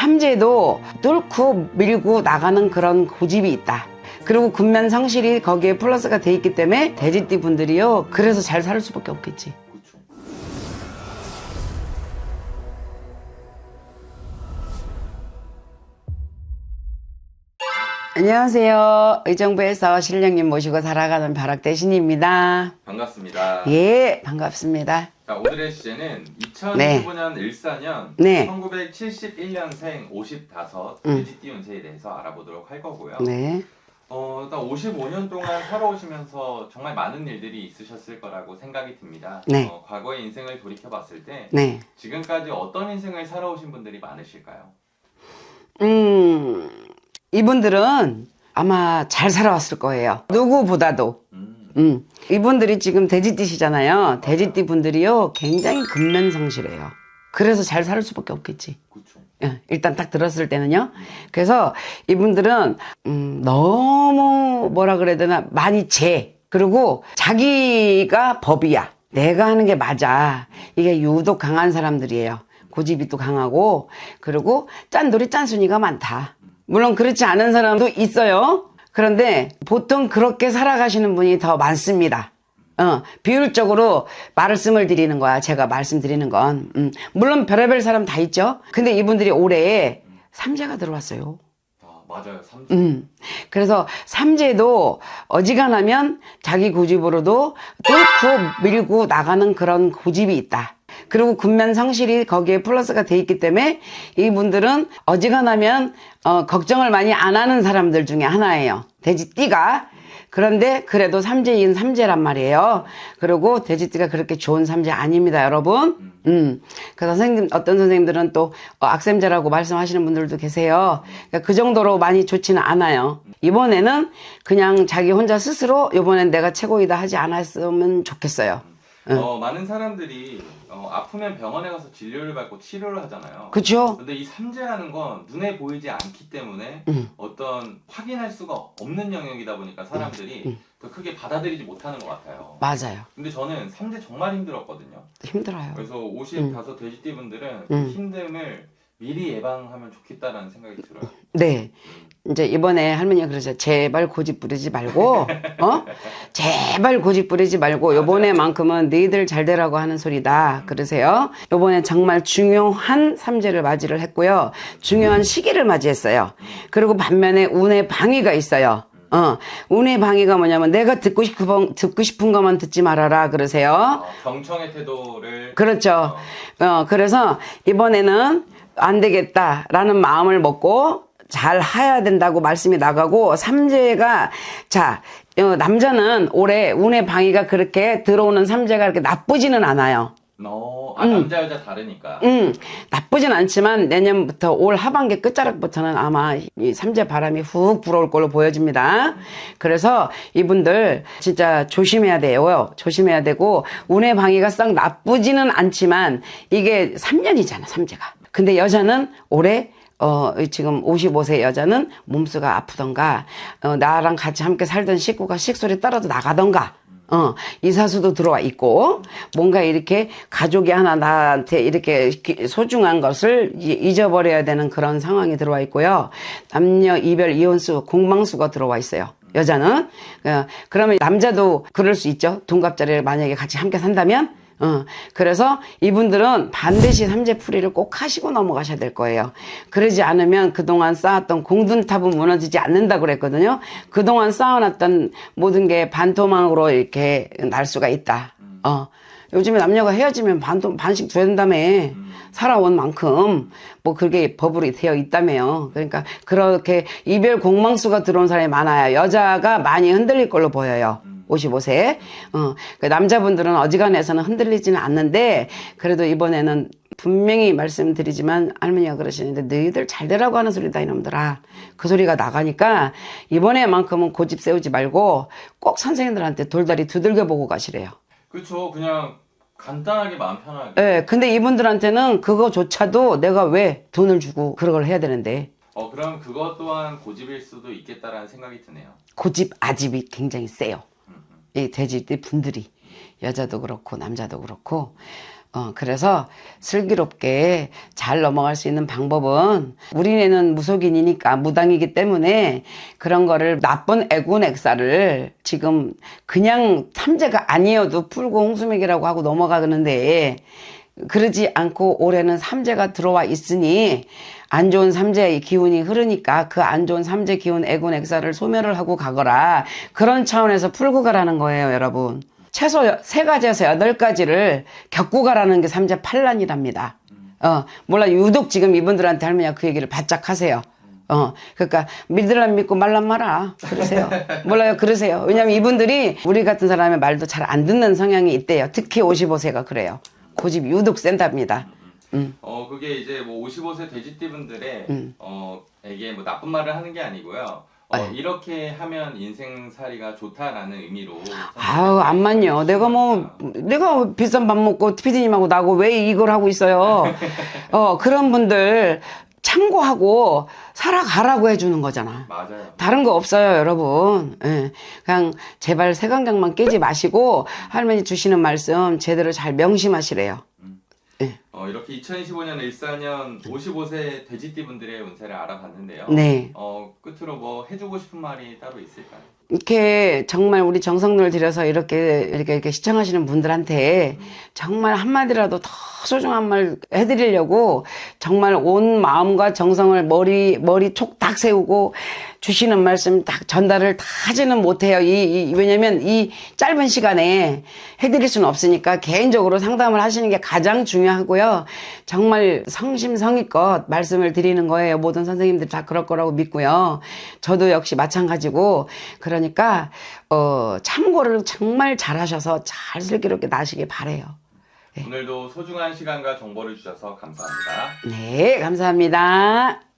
삼재도 뚫고 밀고 나가는 그런 고집이 있다. 그리고 근면 성실이 거기에 플러스가 돼 있기 때문에 돼지띠 분들이요. 그래서 잘 살 수밖에 없겠지. 안녕하세요. 의정부에서 신령님 모시고 살아가는 벼락대 신입니다. 반갑습니다. 예, 반갑습니다. 자, 오늘의 주제는 2015년 일사년 네. 1971년생 55 음. 돼지 띠 운세에 대해서 알아보도록 할 거고요. 네. 어, 일단 55년 동안 살아오시면서 정말 많은 일들이 있으셨을 거라고 생각이 듭니다. 네. 어, 과거의 인생을 돌이켜봤을 때 네. 지금까지 어떤 인생을 살아오신 분들이 많으실까요? 음, 이분들은 아마 잘 살아왔을 거예요. 누구보다도. 음, 음, 이분들이 지금 돼지띠시잖아요. 돼지띠 분들이요, 굉장히 근면성실해요. 그래서 잘 살 수밖에 없겠지. 그렇죠. 예, 일단 딱 들었을 때는요. 그래서 이분들은 음, 너무 뭐라 그래야 되나 많이 재 그리고 자기가 법이야. 내가 하는 게 맞아. 이게 유독 강한 사람들이에요. 고집이 또 강하고 그리고 짠돌이 짠순이가 많다. 물론 그렇지 않은 사람도 있어요. 그런데 보통 그렇게 살아가시는 분이 더 많습니다. 어, 비율적으로 말씀을 드리는 거야. 제가 말씀드리는 건. 음, 물론 별의별 사람 다 있죠. 근데 이분들이 올해 삼재가 들어왔어요. 아, 맞아요. 30. 음. 그래서 삼재도 어지간하면 자기 고집으로도 뚫고 밀고 나가는 그런 고집이 있다. 그리고 근면 성실이 거기에 플러스가 돼 있기 때문에 이분들은 어지간하면 어, 걱정을 많이 안 하는 사람들 중에 하나예요. 돼지띠가. 그런데 그래도 삼재인 삼재란 말이에요. 그리고 돼지띠가 그렇게 좋은 삼재 아닙니다, 여러분. 음. 그 선생님, 어떤 선생님들은 또 어, 악sem제라고 말씀하시는 분들도 계세요. 그러니까 그 정도로 많이 좋지는 않아요. 이번에는 그냥 자기 혼자 스스로 이번엔 내가 최고이다 하지 않았으면 좋겠어요. 어, 많은 사람들이 어, 아프면 병원에 가서 진료를 받고 치료를 하잖아요. 그쵸? 근데 이 삼재라는 건 눈에 보이지 않기 때문에 음. 어떤 확인할 수가 없는 영역이다 보니까 사람들이 음. 더 크게 받아들이지 못하는 것 같아요. 맞아요. 근데 저는 삼재 정말 힘들었거든요. 힘들어요. 그래서 55 돼지띠 분들은 음. 힘듦을 미리 예방하면 좋겠다라는 생각이 들어요. 네. 이제 이번에 할머니가 그러죠. 제발 고집 부리지 말고, 어? 제발 고집 부리지 말고, 요번에만큼은 너희들 잘 되라고 하는 소리다. 그러세요. 요번에 정말 중요한 삼재를 맞이를 했고요. 중요한 시기를 맞이했어요. 그리고 반면에 운의 방위가 있어요. 어, 운의 방위가 뭐냐면 내가 듣고 싶은, 듣고 싶은 것만 듣지 말아라. 그러세요. 어, 경청의 태도를 그렇죠. 어, 그래서 이번에는 안 되겠다라는 마음을 먹고 잘 해야 된다고 말씀이 나가고 삼재가 자 어, 남자는 올해 운의 방위가 그렇게 들어오는 삼재가 그렇게 나쁘지는 않아요. 어, 아, 남자 여자 다르니까. 음, 나쁘진 않지만 내년부터 올 하반기 끝자락부터는 아마 이 삼재 바람이 훅 불어올 걸로 보여집니다. 그래서 이분들 진짜 조심해야 돼요. 조심해야 되고 운의 방위가 썩 나쁘지는 않지만 이게 3년이잖아, 삼재가. 근데 여자는 올해 어, 지금 55세 여자는 몸수가 아프던가, 어, 나랑 같이 함께 살던 식구가 식소리 떨어져 나가던가, 어, 이사수도 들어와 있고, 뭔가 이렇게 가족이 하나 나한테 이렇게 기- 소중한 것을 이- 잊어버려야 되는 그런 상황이 들어와 있고요. 남녀 이별 이혼수, 공방수가 들어와 있어요. 여자는. 어, 그러면 남자도 그럴 수 있죠. 동갑자리를 만약에 같이 함께 산다면, 어, 그래서 이분들은 반드시 삼재풀이를 꼭 하시고 넘어가셔야 될 거예요. 그러지 않으면 그동안 쌓았던 공든탑은 무너지지 않는다고 그랬거든요. 그동안 쌓아놨던 모든 게 반토막으로 이렇게 날 수가 있다. 어. 요즘에 남녀가 헤어지면 반도, 반씩 줘야 된다며. 살아온 만큼 뭐 그게 법으로 되어 있다며요. 그러니까 그렇게 이별 공망수가 들어온 사람이 많아요. 여자가 많이 흔들릴 걸로 보여요. 55세. 어, 그 남자분들은 어지간해서는 흔들리지는 않는데 그래도 이번에는 분명히 말씀드리지만 할머니가 그러시는데 너희들 잘 되라고 하는 소리다 이놈들아. 그 소리가 나가니까 이번에만큼은 고집 세우지 말고 꼭 선생님들한테 돌다리 두들겨 보고 가시래요. 그렇죠. 그냥 간단하게 마음 편하게. 예, 근데 이분들한테는 그거조차도 내가 왜 돈을 주고 그런 걸 해야 되는데 어, 그럼 그것 또한 고집일 수도 있겠다라는 생각이 드네요. 고집 아집이 굉장히 세요. 이 돼지들 분들이 여자도 그렇고 남자도 그렇고 어, 그래서 슬기롭게 잘 넘어갈 수 있는 방법은 우리네는 무속인이니까 무당이기 때문에 그런 거를 나쁜 애군 액사를 지금 그냥 삼재가 아니어도 풀고 홍수맥이라고 하고 넘어가는데 그러지 않고 올해는 삼재가 들어와 있으니 안 좋은 삼재의 기운이 흐르니까 그 안 좋은 삼재 기운 애군 액사를 소멸을 하고 가거라 그런 차원에서 풀고 가라는 거예요 여러분 최소 여- 세 가지에서 여덟 가지를 겪고 가라는 게 삼재 판란이랍니다 어 몰라 유독 지금 이분들한테 할머니가 그 얘기를 바짝 하세요 어, 그러니까 믿으려면 믿고 말란 말아. 그러세요. 몰라요. 그러세요. 왜냐면 이분들이 우리 같은 사람의 말도 잘 안 듣는 성향이 있대요. 특히 55세가 그래요. 고집 유독 센답니다. 음. 어 그게 이제 뭐 55세 돼지띠분들의 음. 어 에게 뭐 나쁜 말을 하는 게 아니고요. 어, 네. 이렇게 하면 인생살이가 좋다라는 의미로 아우, 안만요. 내가 뭐, 내가 비싼 밥 먹고 피디님하고 나고 왜 이걸 하고 있어요. 어, 그런 분들 참고하고 살아가라고 해주는 거잖아. 맞아요. 다른 거 없어요, 여러분. 예. 그냥 제발 색안경만 깨지 마시고 할머니 주시는 말씀 제대로 잘 명심하시래요. 어, 이렇게 2025년 일사년 55세 돼지띠 분들의 운세를 알아봤는데요. 네. 어, 끝으로 뭐 해주고 싶은 말이 따로 있을까요? 이렇게 정말 우리 정성을 들여서 이렇게 이렇게 이렇게 시청하시는 분들한테 정말 한마디라도 더 소중한 말 해드리려고 정말 온 마음과 정성을 머리 머리 촉 딱 세우고 주시는 말씀 딱 전달을 다 하지는 못해요. 이, 이 왜냐면 이 짧은 시간에 해드릴 수는 없으니까 개인적으로 상담을 하시는 게 가장 중요하고요. 정말 성심성의껏 말씀을 드리는 거예요. 모든 선생님들 다 그럴 거라고 믿고요. 저도 역시 마찬가지고 그러니까 어 참고를 정말 잘하셔서 잘 슬기롭게 나시길 바래요. 오늘도 소중한 시간과 정보를 주셔서 감사합니다. 네, 감사합니다.